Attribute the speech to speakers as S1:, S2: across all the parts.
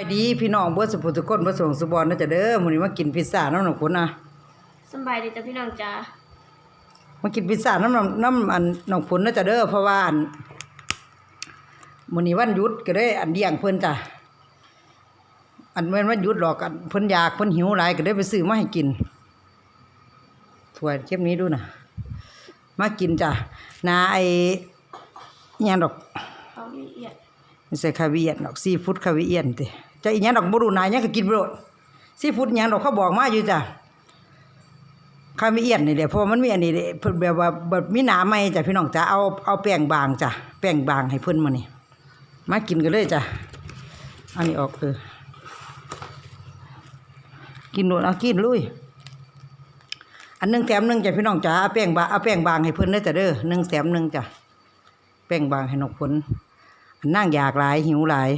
S1: ไปดีพี่น้องเบิดสุภุทุกคนเบิดสวงสุบอลนะจ๊ะเด้อมื้อนี้มากินพิซซ่าน้ำหนองคนนะ
S2: สำบายดีจ้ะพี่น้องจ้า
S1: มากินพิซซ่าน้ำหนองน้ำอันหนองผลนะจ๊ะเด้อเพราะว่าอันมื้อนี้วันหยุดก็ได้อันเลี้ยงเพิ่นจ้ะอันแม่นวันหยุดหรอกอันเพิ่นอยากเพิ่นหิวหลายก็ได้ไปซื้อมาให้กินถ้วยเก็บนี้ดูนะมากินจ้ะนาไอ้อิหยังดอก
S2: เอาละเอียด
S1: ไม่ใช่คาเวียนดอกซีฟู้ดคาเวียนติ จะอีหยังดอกบรูนายยังก็กินบ่โดซีฟู้ดหยังดอกเขาบอกมาอยู่จ้ะคาเวียนนี่แหละเพราะมันมีอันนี้แหละเพิ่นแบบว่าแบบมีหนาใหม่จ้ะพี่น้องจ้ะเอาเอาแป้งบางจ้ะแป้งบางให้เพิ่นมานี่มากินกันเลยจ้ะอันนี้ออกเออกินโดดเอากินลุยอันนึงแถมนึงจ้ะพี่น้องจ้ะเอาแป้งบางเอาแป้งบางให้เพิ่นเด้จ้ะเด้อหนึงแถมนึงจ้ะแป้งบางให้นกผลนั่งอยากหลายหิวหลาย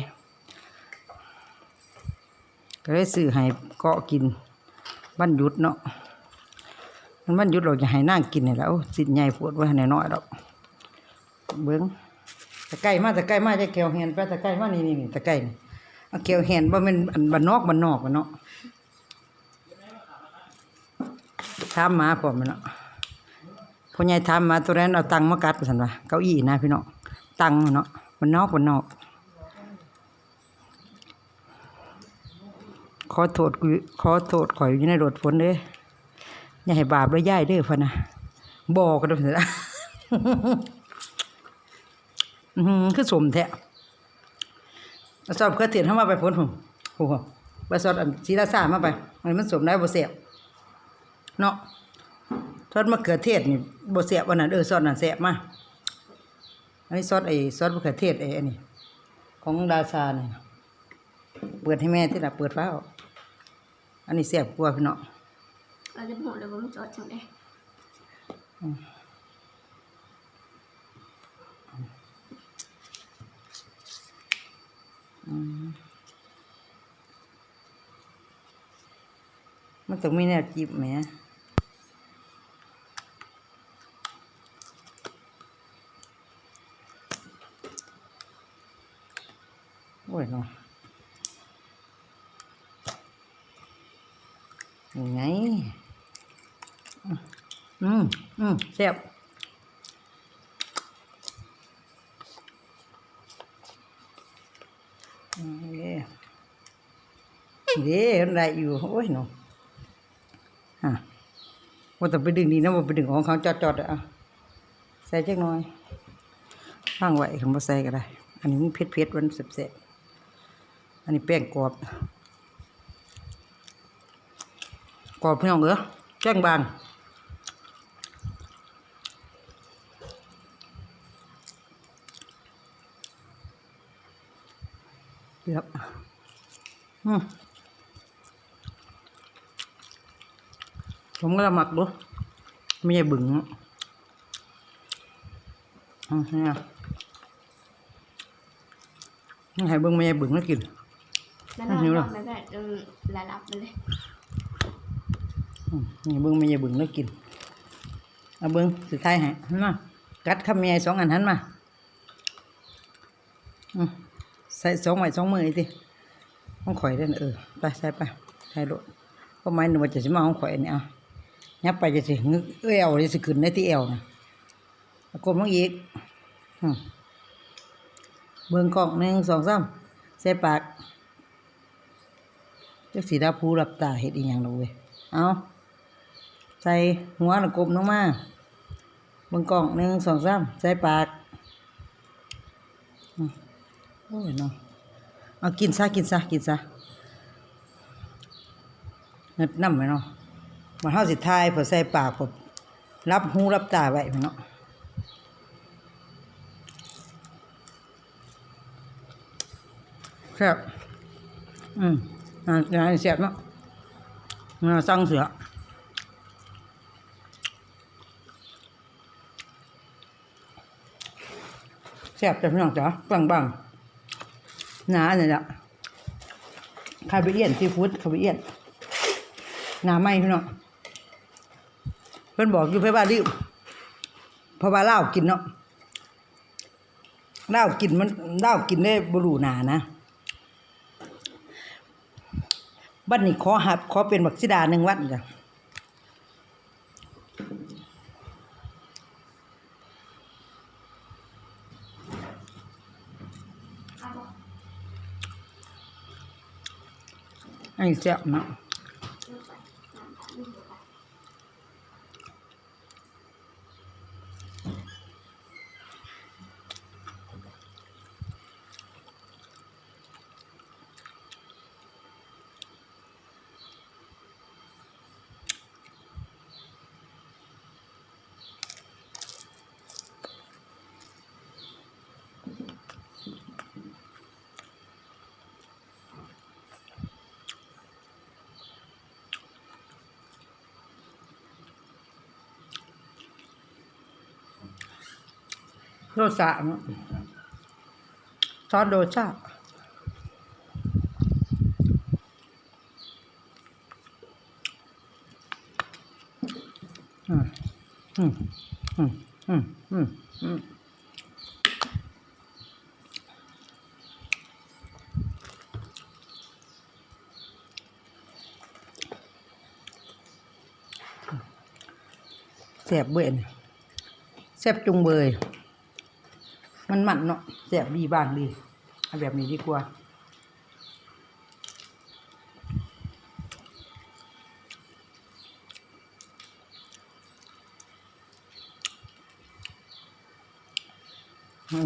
S1: ก็เลยซื้อให้เกาะกินบ้านยุดเนาะมันบ้านยุดเราจะให้นั่งกินนี่แล้วสิใหญ่ปวดไว้ให้น้อยดอกเบิ้งตะไคร้มาตะไคร้มาจะเกี่ยวแหนไปตะไคร้มานี่นี่ตะไคร้นี่เอาเกี่ยวแหนบ่แม่นอันบ้านนอกบ้านนอกบ้านเนาะถามมาพร้อมเนาะพ่อใหญ่ถามมาตัวนั้นเอาตังค์มากัดไปซั่นว่าเก้าอี้นะพี่เน้องตังค์เนาะบ้านนอกบ้านนอก อโทษขอโทษข่อยอยู่ในรถฝนเด้อย่าให้บาปแล้วย่ายเด้อพะนะบอกกันเด้อเถอะนะคือสมแท้เอสอบเครือเทียนเข้ามาไปพ้นผมโอ้โหไปสอดอันศีลาสามาไป มันมันสมได้บ่เสียบเนาะทอดมะเขือเทศนี่บ่เสียบวันนั้นเออซอสนั่นแซ่บมาอันนี้ซอสไอ้ซอสมะเขือเทศไอ้อันนี้ของดาชาเนี่ยเปิดให้แม่ที่ละเปิดฟ้าออก อันนี้เสียบกลัวาพี่น้อง
S2: เราจะบอกเลยว่ามันจอดจังได
S1: มันต้องมีแนวจีบแหมโอ้ยเนาะ ยังไง อืมอืมเสียบเด้เด้เห็นไรอยู่ โอ้ยเนาะฮะว่าแต่ไปดึงดีนะว่าไปดึงของเขาจอดจอดๆอะใส่เจักหน่อยฟังไว้คำว่าใส่ก็ได้ อันนี้มันเผ็ดเผ็ดๆมันเสบๆอันนี้แป้งกรอบ กรอบพี่น้องเออแจ้งบางเดี๋ยวอืมผมก็ละหมักดูไม่ใช่บึงอะอืมเนี่ยนี่ให้เบิ่งไม่ใช่บึงแล้วกิน
S2: แล้วนอน
S1: หิวเหรอ
S2: นอนไม่ได้จนหลับไปเลย
S1: อืม นี่เบิ่งไม่ใช่เบึงแล้วกินเอาเบิ่งสุดท้ายให้หันมากัดคำใหญ่สองอันหันมาอืมใส่สองไม้สองมือสิห้องข่อยได้เออไปใส่ไปใส่โลดก็ไม้หนึ่งว่าจะสิมาห้องข่อยเนี่ยเอายับไปจะสิงึกเอวจะสิขึ้นในที่เอวนะแล้วกลมลงอีกเบิ่งกล้องหนึ่งสองสามใส่ปากเจักสีดาภูรับตาเห็ดอีหยังดอกเว้ยเอา ใส่หัวแล้วกลมลงมาบิ่งกล้องหนึ่งสองสามใส่ปากโอ้ยเนาะเอากินซะกินซะกินซะเงิดน้ำไหมเนาะมันเฮาสิทายพอใส่ปากพอรับหูรับตาไว้เนาะแซ่บอืมอ่าอย่างนี้แซ่บเนาะมาสั่งเสือ แซ่บจ้ะพี่น้องจ๋าบางบางหนาเนี่ยละคาเบเอียนซีฟู้ดคาเบเอียนหนาไหมพี่น้องเพิ่อนบอกอยู่เพื่อว่ารีบเพราะว่าเหล้ากินเนาะเหล้ากินมันเหล้ากินได้บรูหนานะบัดนี้ขอหับขอเป็นบักสิดาหนึ่งวันจ้ะ
S2: เอาบอก
S1: อันนี้แซ่บเนาะ
S2: ลูกไปน้ำตาลลูกไป
S1: โรสะเนาะซอสโดชาอืมอืมอืมอืมอืมอืมแซ่บเบื่อนแซ่บจุงเบย มันมันเนาะแซ่บดีบ้างดีเอาแบบนี้ดีกว่า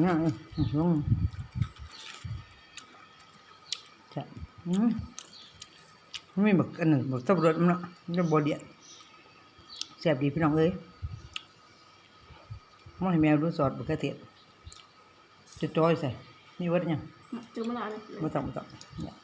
S1: ง่ายๆลงจะอืมมันมีบักอันหนึ่งบักสับรดมันเนาะจะบเดียแซ่บดีพี่น้องเอ้ยมันให้แมวดูสอดบักกระเทียม จะจอยใส่นี่วัดยัง
S2: จืดมะนาวเลย
S1: ไม่ต้องไม่ต้องเนี่ย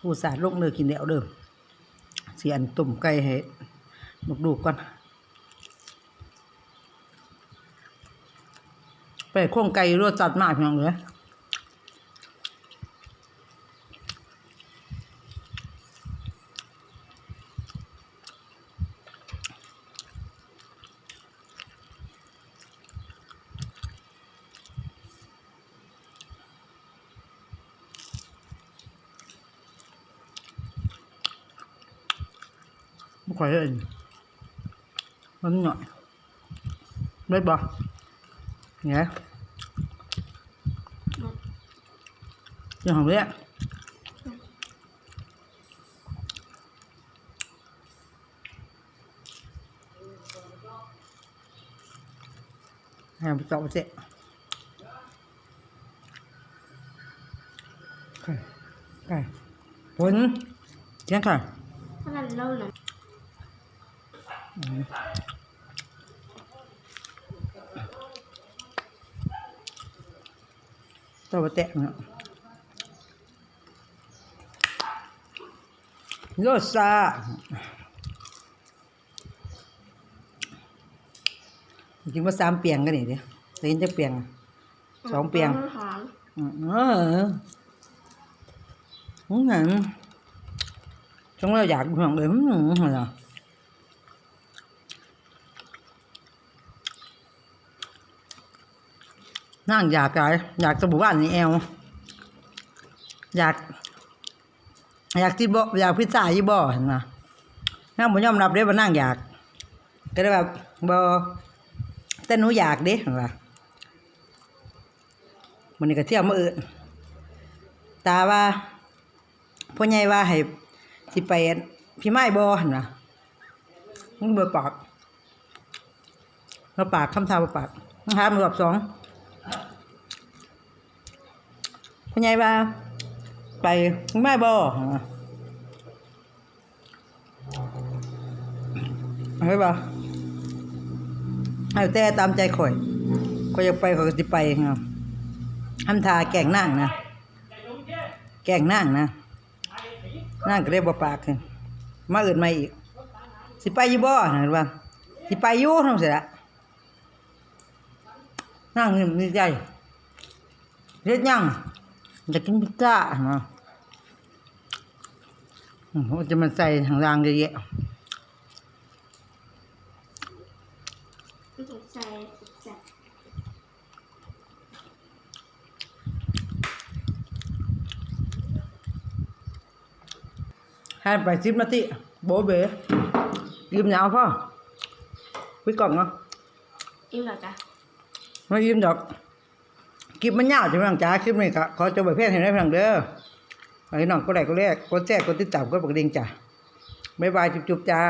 S1: ผู้สารลงเนื้อกินเดียวเดิมเสียนตุ่มไก่ให้ลูกดูก่อน ไปโค้งไก่รสจัดมากเลยไม่ค่อยเห็นมันหน่อยได้ปะเนี่ยงเลย ให้มันเจาะไปเสร็จไก่ไก่ผลเตัวแตะเนาะโลซากินว่าสามเปียงกันนี่เดียวเล่นจะเปียงสองเปียง
S2: อื
S1: มเออหืมหนังช่วงเราอยากห่วงเลยหืมเหรอ นั่งอยากอะไรอยากสบู่บ้านนี่แอวอยาก อยากที่บ่อยากพิซซ่ายี่บ่เห็นไหมนั่งบ่ยอมรับเด้ว่านั่งอยาก ก็ได้แบบบ่แต่หนูอยากเด้เห็นปะมันนี่ก็เที่ยวมาอื่นตาว่าพ่อใหญ่ว่าให้สิไปพี่ไม้บ่หั่นน่ะมึงเบ่ปากบ่ปากคำทาบ่ปากมึงหามรอบสอง พ่อใหญ่ว่า ไปไม้บ่เอาไว้บ่เอาแต่ตามใจข่อยข่อยอยากไปข่อยก็สิไปเนาทำทาแก่งนั่งนะ แกงนั่งนะนั่งก็เลยบ่ปากขึ้นมาอื่นมาอีก สิไปยู่บ่นะว่าสิไปยู่ทำเสร็จละนั่งนี่ใจเรียกยัง จะกินพิซซ่าเนาะอืมว่าจะมาใส่ทางล่างเยอะแยะ
S2: ไม่สนใจสนใจ
S1: ให้ไปสิบนาทีโบเบยืมยาวพ่อวิกล่องเนาะ
S2: อิ่มเหรอจ๊ะ
S1: ไม่ยืมดอก คลิปมันยาวจังหลังจ้าคลิปนี้ก็ขอจบไปเพียงเท่านี้เพียงเด้อไอ้น้องก็ได้ก็เรียกกดแทรกกดติดตามกดปกระดิ่งจ้ะบ๊ายบายจุ๊บๆจ้า